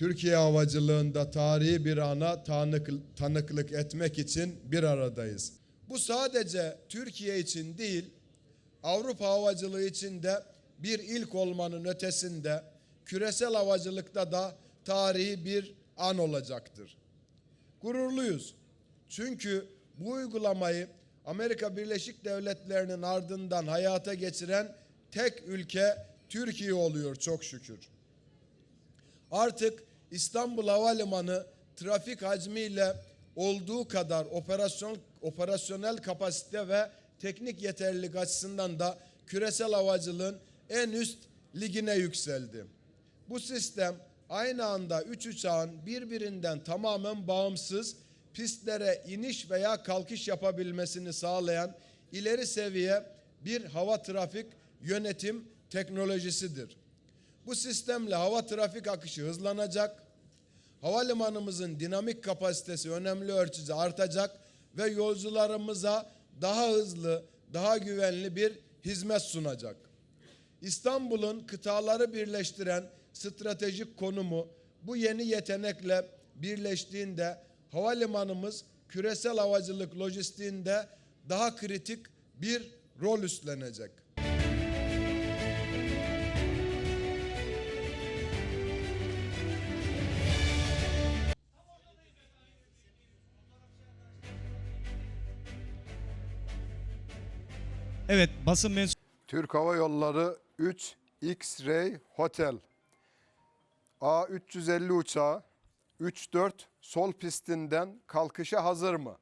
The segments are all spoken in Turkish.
Türkiye havacılığında tarihi bir ana tanık, tanıklık etmek için bir aradayız. Bu sadece Türkiye için değil, Avrupa havacılığı için de bir ilk olmanın ötesinde küresel havacılıkta da tarihi bir an olacaktır. Gururluyuz. Çünkü bu uygulamayı Amerika Birleşik Devletleri'nin ardından hayata geçiren tek ülke Türkiye oluyor çok şükür. Artık İstanbul Havalimanı trafik hacmiyle olduğu kadar operasyon operasyonel kapasite ve teknik yeterlilik açısından da küresel havacılığın en üst ligine yükseldi. Bu sistem aynı anda üç uçağın birbirinden tamamen bağımsız pistlere iniş veya kalkış yapabilmesini sağlayan ileri seviye bir hava trafik yönetim teknolojisidir. Bu sistemle hava trafik akışı hızlanacak, havalimanımızın dinamik kapasitesi önemli ölçüde artacak ve yolcularımıza daha hızlı, daha güvenli bir hizmet sunacak. İstanbul'un kıtaları birleştiren stratejik konumu bu yeni yetenekle birleştiğinde havalimanımız küresel havacılık lojistiğinde daha kritik bir rol üstlenecek. Evet basın mensubu Türk Hava Yolları 3 X-Ray Hotel A350 uçağı 3-4 sol pistinden kalkışa hazır mı?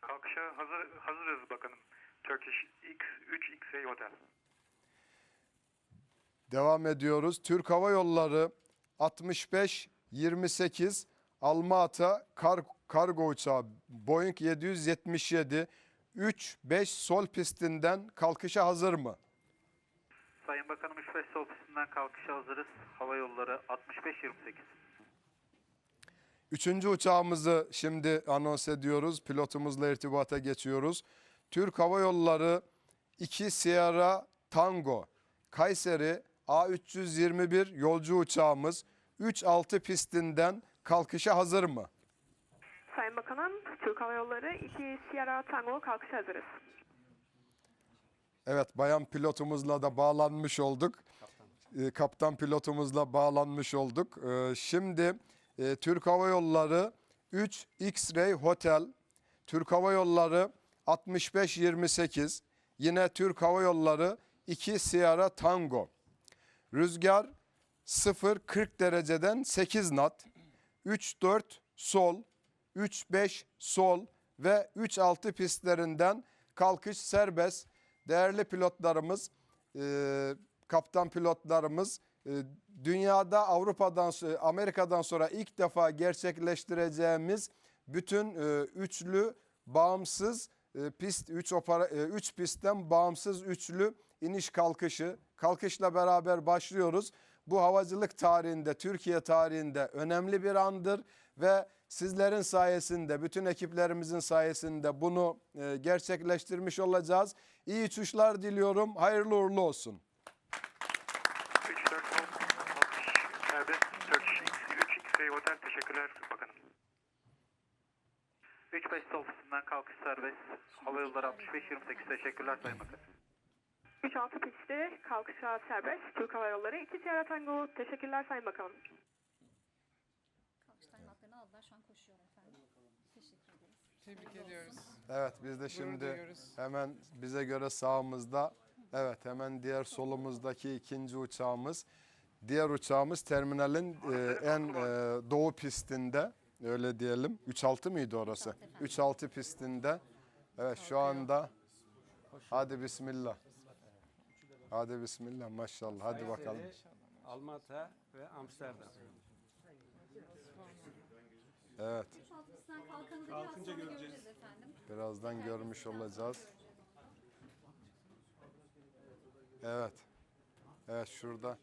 Kalkışa hazır, hazırız bakanım. Turkish X 3 XA Hotel. Devam ediyoruz. Türk Hava Yolları 65-28 Almaata kar, kargo uçağı Boeing 777 3-5 sol pistinden kalkışa hazır mı? Sayın Bakanım 3-5 sol pistinden kalkışa hazırız. Hava yolları 65-28. Üçüncü uçağımızı şimdi anons ediyoruz. Pilotumuzla irtibata geçiyoruz. Türk Hava Yolları 2 Sierra Tango Kayseri A321 yolcu uçağımız 3-6 pistinden kalkışa hazır mı? Sayın Bakanım, Türk Hava Yolları 2 Sierra Tango kalkışa hazırız. Evet bayan pilotumuzla da bağlanmış olduk. Ee, Kaptan pilotumuzla bağlanmış olduk. Ee, Şimdi e, Türk Hava Yolları 3 X-Ray Hotel, Türk Hava Yolları 6528, yine Türk Hava Yolları 2 Sierra Tango. Rüzgar 0-40 dereceden 8 knot, 3-4 sol, 3-5 sol ve 3-6 pistlerinden kalkış serbest. Değerli pilotlarımız, e, kaptan pilotlarımız e, dünyada Avrupa'dan, Amerika'dan sonra ilk defa gerçekleştireceğimiz bütün e, üçlü bağımsız e, pist 3 opera 3 pistten bağımsız üçlü iniş kalkışı. Kalkışla beraber başlıyoruz. Bu havacılık tarihinde, Türkiye tarihinde önemli bir andır ve sizlerin sayesinde, bütün ekiplerimizin sayesinde bunu e, gerçekleştirmiş olacağız. İyi uçuşlar diliyorum. Hayırlı uğurlu olsun. 3-4 sol kalkış serbest. Turkish X 3 XA Hotel. Teşekkürler bakanım. 3-5 sol pistinden kalkış serbest. Hava yolları 65-28. Teşekkürler Sayın Bakanım. 3-6 pistte kalkışa serbest. Türk Hava Yolları 2 Sierra. Teşekkürler Sayın Bakanım. Aldılar. Şu an koşuyorlar efendim. Teşekkür ederiz. Tebrik ediyoruz. Evet biz de şimdi duyuyoruz. hemen bize göre sağımızda evet hemen diğer solumuzdaki ikinci uçağımız. Diğer uçağımız terminalin e, en e, doğu pistinde öyle diyelim. 3-6 mıydı orası? 3-6 pistinde. Evet şu anda hadi bismillah. Hadi bismillah maşallah hadi bakalım. Almata ve Amsterdam. Evet 3-6 pistten kalkanı da biraz sonra göreceğiz efendim. birazdan görmüş olacağız. Evet. Evet şurada